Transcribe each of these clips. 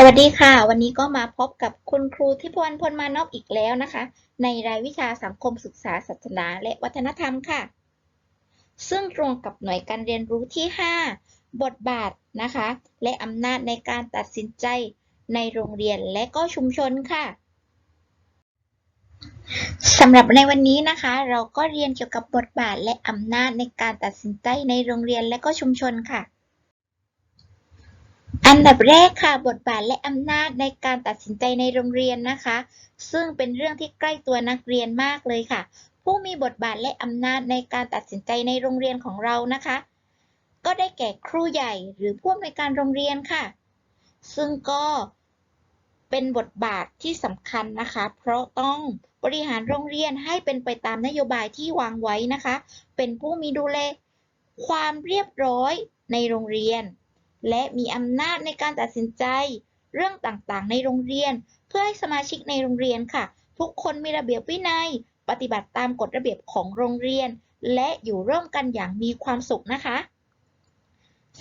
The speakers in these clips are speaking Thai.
สวัสดีค่ะ วันนี้ก็มาพบกับคุณครูทิพวรรณพลมานพอีกแล้วนะคะ ในรายวิชาสังคมศึกษาศาสนาและวัฒนธรรมค่ะ ซึ่งตรงกับหน่วยการเรียนรู้ที่ 5 บทบาทนะคะ และอำนาจในการตัดสินใจในโรงเรียนและก็ชุมชนค่ะสำหรับในวันนี้นะคะ เราก็เรียนเกี่ยวกับบทบาทและอำนาจในการตัดสินใจในโรงเรียนและก็ชุมชนค่ะ อันดับแรกค่ะบทบาทและอำนาจในการตัดสินใจในโรงเรียนนะคะ ซึ่งเป็นเรื่องที่ใกล้ตัวนักเรียนมากเลยค่ะ ผู้มีบทบาทและอำนาจในการตัดสินใจในโรงเรียนของเรานะคะ ก็ได้แก่ครูใหญ่หรือผู้อำนวยการโรงเรียนค่ะ ซึ่งก็เป็นบทบาทที่สำคัญนะคะ เพราะต้องบริหารโรงเรียนให้เป็นไปตามนโยบายที่วางไว้นะคะ เป็นผู้มีดูแลความเรียบร้อยในโรงเรียน และมีอำนาจในการตัดสินใจ เรื่องต่างๆ ในโรงเรียน เพื่อให้สมาชิกในโรงเรียนค่ะ ทุกคนมีระเบียบวินัย ปฏิบัติตามกฎระเบียบของโรงเรียน และอยู่ร่วมกันอย่างมีความสุขนะคะ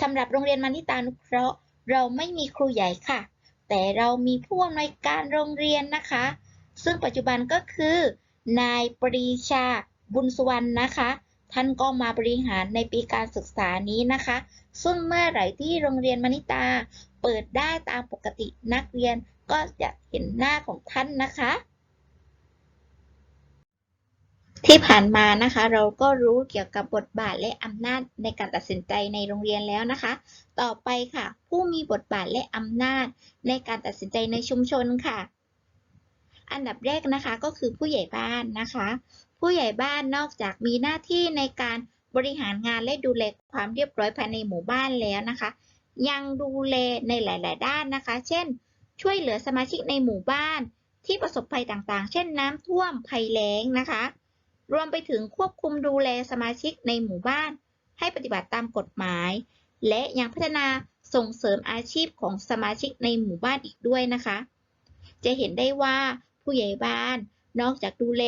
สำหรับโรงเรียนมานิตานุเคราะห์ เราไม่มีครูใหญ่ค่ะ แต่เรามีผู้อำนวยการโรงเรียนนะคะ ซึ่งปัจจุบันก็คือนายปรีชาบุญสุวรรณนะคะ ท่านก็มาบริหารในปีการศึกษานี้นะคะ ซึ่งเมื่อไหร่ที่โรงเรียนมณิตา เปิดได้ตามปกตินักเรียนก็จะเห็นหน้าของท่านนะคะ ที่ผ่านมานะคะ เราก็รู้เกี่ยวกับบทบาทและอำนาจในการตัดสินใจในโรงเรียนแล้วนะคะ ต่อไปค่ะ ผู้มีบทบาทและอำนาจในการตัดสินใจในชุมชนค่ะอันดับแรกนะคะก็คือผู้ใหญ่บ้านนะคะ ผู้ใหญ่บ้านนอกจากมีหน้าที่ในการบริหารงานและดูแลความเรียบร้อยภายในหมู่บ้านแล้วนะคะ ยังดูแลในหลาย ๆ ด้านนะคะ เช่น ช่วยเหลือสมาชิกในหมู่บ้าน ที่ประสบภัยต่างๆ เช่นน้ำท่วมภัยแล้งนะคะ รวมไปถึงควบคุมดูแลสมาชิกในหมู่บ้าน ให้ปฏิบัติตามกฎหมาย และยังพัฒนาส่งเสริมอาชีพของสมาชิกในหมู่บ้านอีกด้วยนะคะ จะเห็นได้ว่าผู้ใหญ่บ้านนอกจากดูแล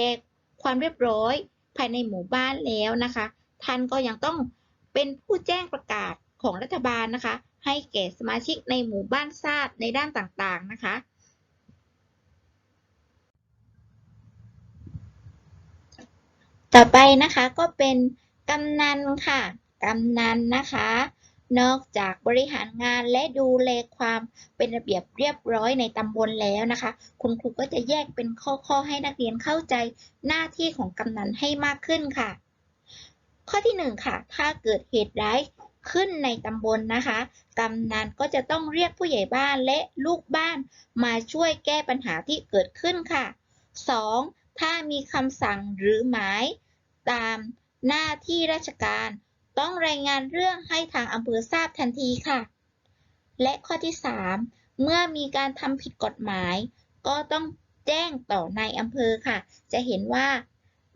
ความเรียบร้อยภายในหมู่บ้านแล้วนะคะ ท่านก็ยังต้องเป็นผู้แจ้งประกาศของรัฐบาลนะคะ ให้แก่สมาชิกในหมู่บ้านทราบในด้านต่างๆนะคะ ต่อไปนะคะก็เป็นกำนันค่ะ กำนันนะคะ นอกจากบริหารงานและดูแลความเป็นระเบียบเรียบร้อยในตำบลแล้วนะคะ คุณครูก็จะแยกเป็นข้อๆให้นักเรียนเข้าใจหน้าที่ของกำนันให้มากขึ้นค่ะ ข้อที่หนึ่งค่ะ ถ้าเกิดเหตุร้ายขึ้นในตำบลนะคะ กำนันก็จะต้องเรียกผู้ใหญ่บ้านและลูกบ้าน มาช่วยแก้ปัญหาที่เกิดขึ้นค่ะ 2. ถ้ามีคำสั่งหรือหมาย ตามหน้าที่ราชการ ต้องรายงานเรื่องให้ทางอำเภอทราบทันทีค่ะ และข้อที่ 3 เมื่อมีการทำผิดกฎหมาย ก็ต้องแจ้งต่อนายอำเภอค่ะ จะเห็นว่า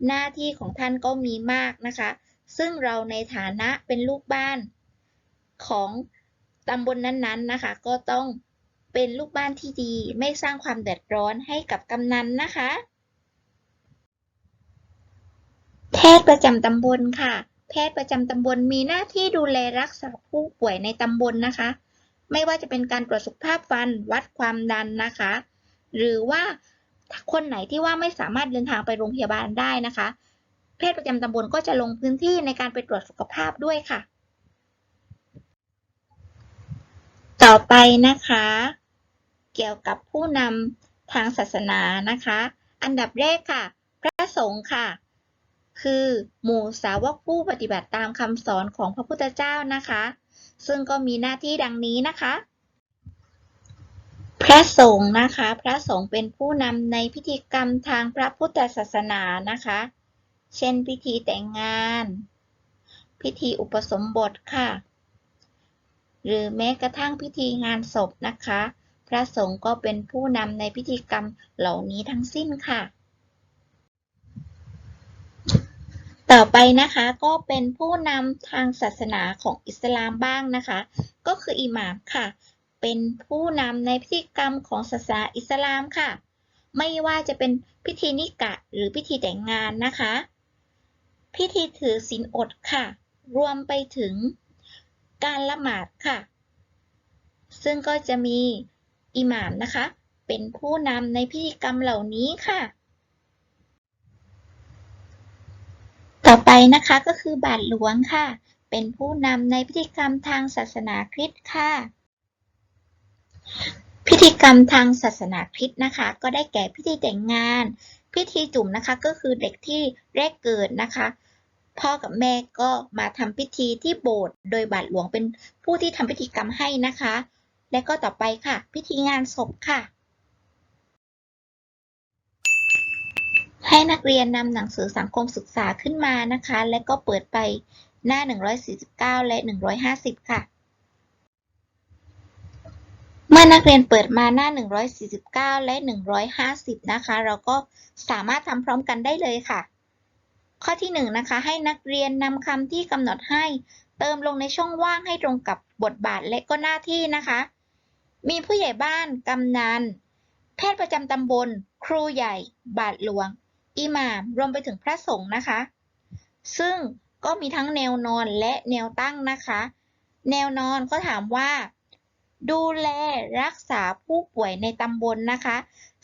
หน้าที่ของท่านก็มีมากนะคะ ซึ่งเราในฐานะเป็นลูกบ้านของตำบลนนั้นๆนะคะ ก็ต้องเป็นลูกบ้านที่ดี ไม่สร้างความเดือดร้อนให้กับกำนันนะคะ แพทย์ประจำตำบลค่ะ พทย์ประจำตำบลมีหน้าที่ดูแลรักษาผู้ป่วยในตำบลนะคะ ไม่ว่าจะเป็นการตรวจสุขภาพฟันวัดความดันนะคะ หรือว่าคนไหนที่ว่าไม่สามารถเดินทางไปโรงพยาบาลได้นะคะ แพทย์ประจำตำบลก็จะลงพื้นที่ในการไปตรวจสุขภาพด้วยค่ะ ต่อไปนะคะ เกี่ยวกับผู้นำทางศาสนานะคะ อันดับแรกค่ะ พระสงฆ์ค่ะ คือ หมู่สาวกผู้ปฏิบัติตามคำสอนของพระพุทธเจ้านะคะ ซึ่งก็มีหน้าที่ดังนี้นะคะ พระสงฆ์นะคะ พระสงฆ์เป็นผู้นำในพิธีกรรมทางพระพุทธศาสนานะคะ เช่น พิธีแต่งงาน พิธีอุปสมบทค่ะ หรือแม้กระทั่งพิธีงานศพนะคะ พระสงฆ์ก็เป็นผู้นำในพิธีกรรมเหล่านี้ทั้งสิ้นค่ะ ต่อไปนะคะก็เป็นผู้นำทางศาสนาของอิสลามบ้างนะคะ ก็คืออิหม่ามค่ะ เป็นผู้นำในพิธีกรรมของศาสนาอิสลามค่ะ ไม่ว่าจะเป็นพิธีนิกะหรือพิธีแต่งงานนะคะ พิธีถือศีลอดค่ะ รวมไปถึงการละหมาดค่ะ ซึ่งก็จะมีอิหม่ามนะคะ เป็นผู้นำในพิธีกรรมเหล่านี้ค่ะ ต่อไปนะคะก็คือบาทหลวงค่ะ เป็นผู้นำในพิธีกรรมทางศาสนาคริสต์ค่ะ พิธีกรรมทางศาสนาคริสต์นะคะ ก็ได้แก่พิธีแต่งงาน พิธีจุ่มนะคะก็คือเด็กที่แรกเกิดนะคะ พ่อกับแม่ก็มาทำพิธีที่โบสถ์โดยบาทหลวงเป็นผู้ที่ทำพิธีกรรมให้นะคะ และก็ต่อไปค่ะ พิธีงานศพค่ะ ให้นักเรียนนำหนังสือสังคมศึกษาขึ้นมานะคะ และก็เปิดไปหน้า 149 และ 150 ค่ะ เมื่อนักเรียนเปิดมาหน้า 149 และ 150 นะคะ เราก็สามารถทำพร้อมกันได้เลยค่ะ ข้อที่1นะคะ ให้นักเรียนนำคำที่กำหนดให้ เติมลงในช่องว่างให้ตรงกับบทบาทและก็หน้าที่นะคะ มีผู้ใหญ่บ้าน กำนัน แพทย์ประจำตำบล ครูใหญ่ บาทหลวง อิหม่ามรวมไปถึงพระสงฆ์นะคะ ซึ่งก็มีทั้งแนวนอนและแนวตั้งนะคะ แนวนอนก็ถามว่า ดูแลรักษาผู้ป่วยในตำบลนะคะ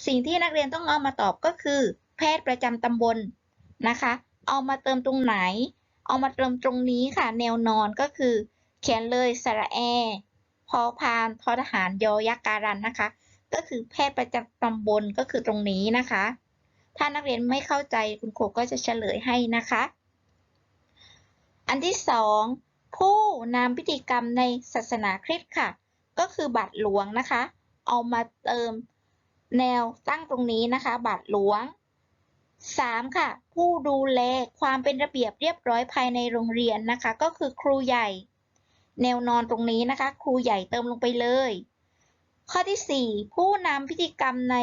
สิ่งที่นักเรียนต้องเอามาตอบก็คือ แพทย์ประจำตำบลนะคะ เอามาเติมตรงไหน เอามาเติมตรงนี้ค่ะ แนวนอนก็คือ เขียนเลยสระแอพอพานทอทหารยอยักษ์การันนะคะ ก็คือแพทย์ประจำตำบลก็คือตรงนี้นะคะ ถ้านักเรียนไม่เข้าใจคุณครูก็จะเฉลยให้นะคะ อันที่สองผู้นำพิธีกรรมในศาสนาคริสต์ค่ะ ก็คือบาทหลวงนะคะ เอามาเติมแนวตั้งตรงนี้นะคะ บาทหลวง 3. ค่ะ ผู้ดูแลความเป็นระเบียบเรียบร้อยภายในโรงเรียนนะคะ ก็คือครูใหญ่ แนวนอนตรงนี้นะคะ ครูใหญ่เติมลงไปเลย ข้อที่ 4 ผู้นำพิธีกรรมใน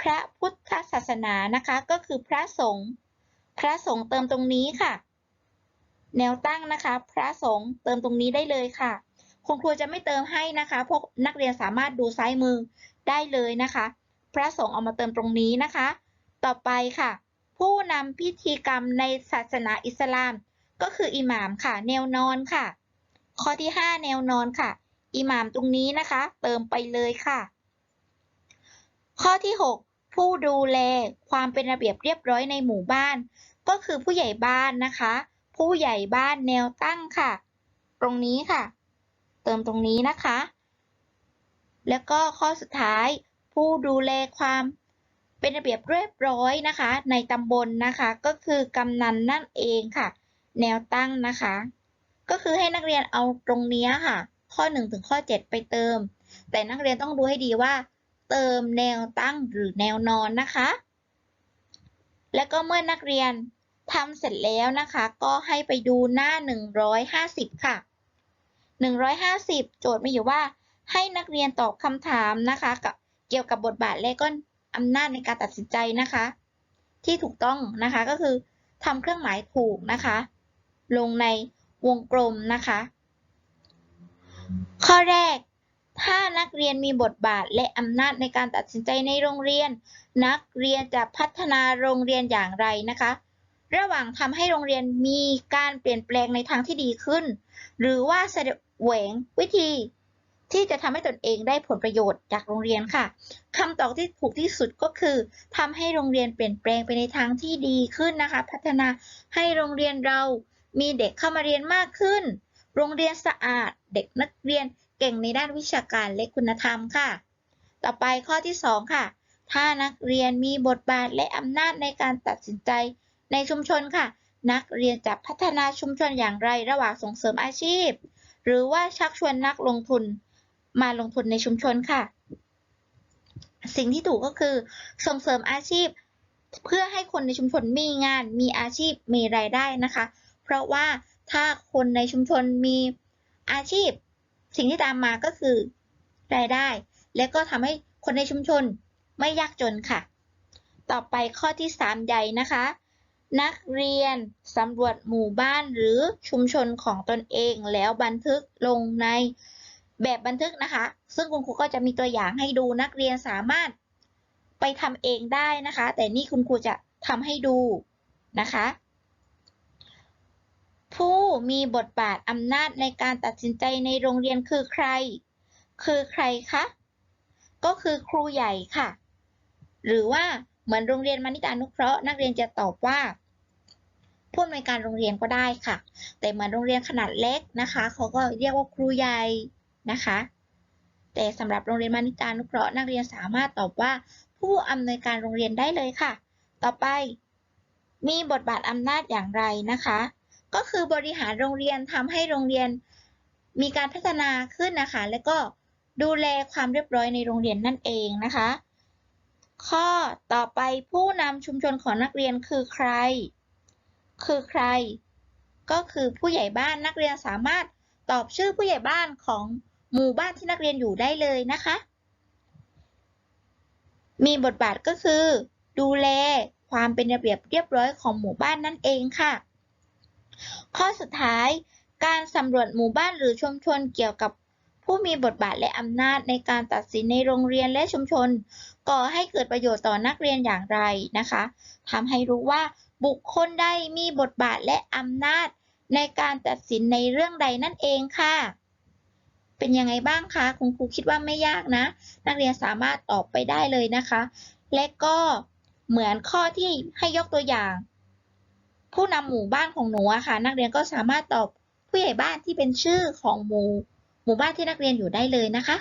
พระพุทธศาสนานะคะ ก็คือพระสงฆ์พระสงฆ์เติมตรงนี้ค่ะ แนวตั้งนะคะ พระสงฆ์เติมตรงนี้ได้เลยค่ะคุณครูจะไม่เติมให้นะคะพวกนักเรียนสามารถดูซ้ายมือได้เลยนะคะ พระสงฆ์เอามาเติมตรงนี้นะคะ ต่อไปค่ะ ผู้นำพิธีกรรมในศาสนาอิสลาม ก็คืออิหม่ามค่ะ แนวนอนค่ะ ข้อที่ 5 แนวนอนค่ะ อิหม่ามตรงนี้นะคะ เติมไปเลยค่ะ ข้อที่ 6 ผู้ดูแลความเป็นระเบียบเรียบร้อยในหมู่บ้าน ก็คือผู้ใหญ่บ้านนะคะ ผู้ใหญ่บ้านแนวตั้งค่ะ ตรงนี้ค่ะ เติมตรงนี้นะคะ แล้วก็ข้อสุดท้าย ผู้ดูแลความเป็นระเบียบเรียบร้อยนะคะ ในตำบลนะคะ ก็คือกำนันนั่นเองค่ะ แนวตั้งนะคะ ก็คือให้นักเรียนเอาตรงนี้ค่ะ ข้อ 1 ถึงข้อ 7 ไปเติม แต่นักเรียนต้องดูให้ดีว่า เติมแนวตั้งหรือแนวนอนนะคะ แล้วก็เมื่อนักเรียนทำเสร็จแล้วนะคะ ก็ให้ไปดูหน้า 150 ค่ะ 150 โจทย์มีอยู่ว่า ให้นักเรียนตอบคำถามนะคะกับเกี่ยวกับบทบาทและก็อำนาจในการตัดสินใจนะคะ ที่ถูกต้องนะคะก็คือทำเครื่องหมายถูกนะคะ ลงในวงกลมนะคะ ข้อแรก ถ้านักเรียนมีบทบาทและอำนาจในการตัดสินใจในโรงเรียน นักเรียนจะพัฒนาโรงเรียนอย่างไรนะคะ ระหว่างทำให้โรงเรียนมีการเปลี่ยนแปลงในทางที่ดีขึ้น หรือว่าแสวงวิธี ที่จะทำให้ตนเองได้ผลประโยชน์จากโรงเรียนค่ะคำตอบที่ถูกที่สุดก็คือทำให้โรงเรียนเปลี่ยนแปลงไปในทางที่ดีขึ้นนะคะ พัฒนาให้โรงเรียนเรามีเด็กเข้ามาเรียนมากขึ้น โรงเรียนสะอาด เด็กนักเรียน ก่งในด้านวิชาการและคุณธรรมค่ะ ต่อไปข้อที่ 2 ค่ะ ถ้านักเรียนมีบทบาทและอำนาจในการตัดสินใจในชุมชนค่ะ นักเรียนจะพัฒนาชุมชนอย่างไรระหว่างส่งเสริมอาชีพ หรือว่าชักชวนนักลงทุนมาลงทุนในชุมชนค่ะ สิ่งที่ถูกก็คือส่งเสริมอาชีพ เพื่อให้คนในชุมชนมีงาน มีอาชีพ มีรายได้นะคะ เพราะว่าถ้าคนในชุมชนมีอาชีพ สิ่งที่ตามมาก็คือรายได้ และก็ทำให้คนในชุมชนไม่ยากจนค่ะ ต่อไปข้อที่ 3 ใหญ่นะคะ นักเรียนสำรวจหมู่บ้านหรือชุมชนของตนเองแล้วบันทึกลงในแบบบันทึกนะคะ ซึ่งคุณครูก็จะมีตัวอย่างให้ดูนักเรียนสามารถไปทำเองได้นะคะ แต่นี่คุณครูจะทำให้ดูนะคะ ผู้มีบทบาทอำนาจในการตัดสินใจในโรงเรียนคือใคร คือใครคะ ก็คือครูใหญ่ค่ะ หรือว่าเหมือนโรงเรียนมานิตานุเคราะห์นักเรียนจะตอบว่าผู้อำนวยการโรงเรียนก็ได้ค่ะ แต่เหมือนโรงเรียนขนาดเล็กนะคะ เขาก็เรียกว่าครูใหญ่นะคะ แต่สำหรับโรงเรียนมานิตานุเคราะห์นักเรียนสามารถตอบว่า ผู้อำนวยการโรงเรียนได้เลยค่ะ ต่อไป มีบทบาทอำนาจอย่างไรนะคะ ก็คือบริหารโรงเรียนทำให้โรงเรียนมีการพัฒนาขึ้นนะคะ และก็ดูแลความเรียบร้อยในโรงเรียนนั่นเองนะคะ ข้อต่อไปผู้นำชุมชนของนักเรียนคือใคร คือใคร ก็คือผู้ใหญ่บ้านนักเรียนสามารถตอบชื่อผู้ใหญ่บ้านของหมู่บ้านที่นักเรียนอยู่ได้เลยนะคะ มีบทบาทก็คือ ดูแลความเป็นระเบียบเรียบร้อยของหมู่บ้านนั่นเองค่ะ ข้อสุดท้าย การสำรวจหมู่บ้านหรือชุมชนเกี่ยวกับผู้มีบทบาทและอำนาจในการตัดสินในโรงเรียนและชุมชน ก่อให้เกิดประโยชน์ต่อนักเรียนอย่างไรนะคะทำให้รู้ว่าบุคคลใดมีบทบาทและอำนาจในการตัดสินในเรื่องใดนั่นเองค่ะ เป็นยังไงบ้างคะคุณครูคิดว่าไม่ยากนะ นักเรียนสามารถตอบไปได้เลยนะคะ และก็เหมือนข้อที่ให้ยกตัวอย่าง ผู้นำหมู่บ้านของหนูอะค่ะ นักเรียนก็สามารถตอบผู้ใหญ่บ้านที่เป็นชื่อของหมู่หมู่บ้านที่นักเรียนอยู่ได้เลยนะคะ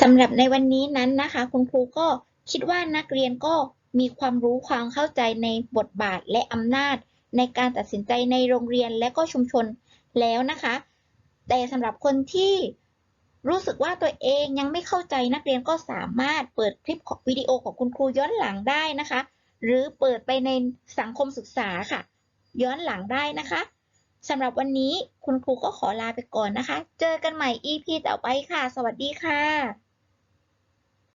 สำหรับในวันนี้นั้นนะคะ คุณครูก็คิดว่านักเรียนก็มีความรู้ความเข้าใจในบทบาทและอำนาจ ในการตัดสินใจในโรงเรียนและก็ชุมชนแล้วนะคะ แต่สำหรับคนที่รู้สึกว่าตัวเองยังไม่เข้าใจนักเรียนก็สามารถเปิดคลิปของวิดีโอของคุณครูย้อนหลังได้นะคะ หรือเปิดไปในสังคมศึกษาค่ะ ย้อนหลังได้นะคะสำหรับวันนี้คุณครูก็ขอลาไปก่อนนะคะ เจอกันใหม่ EP ต่อไปค่ะ สวัสดีค่ะ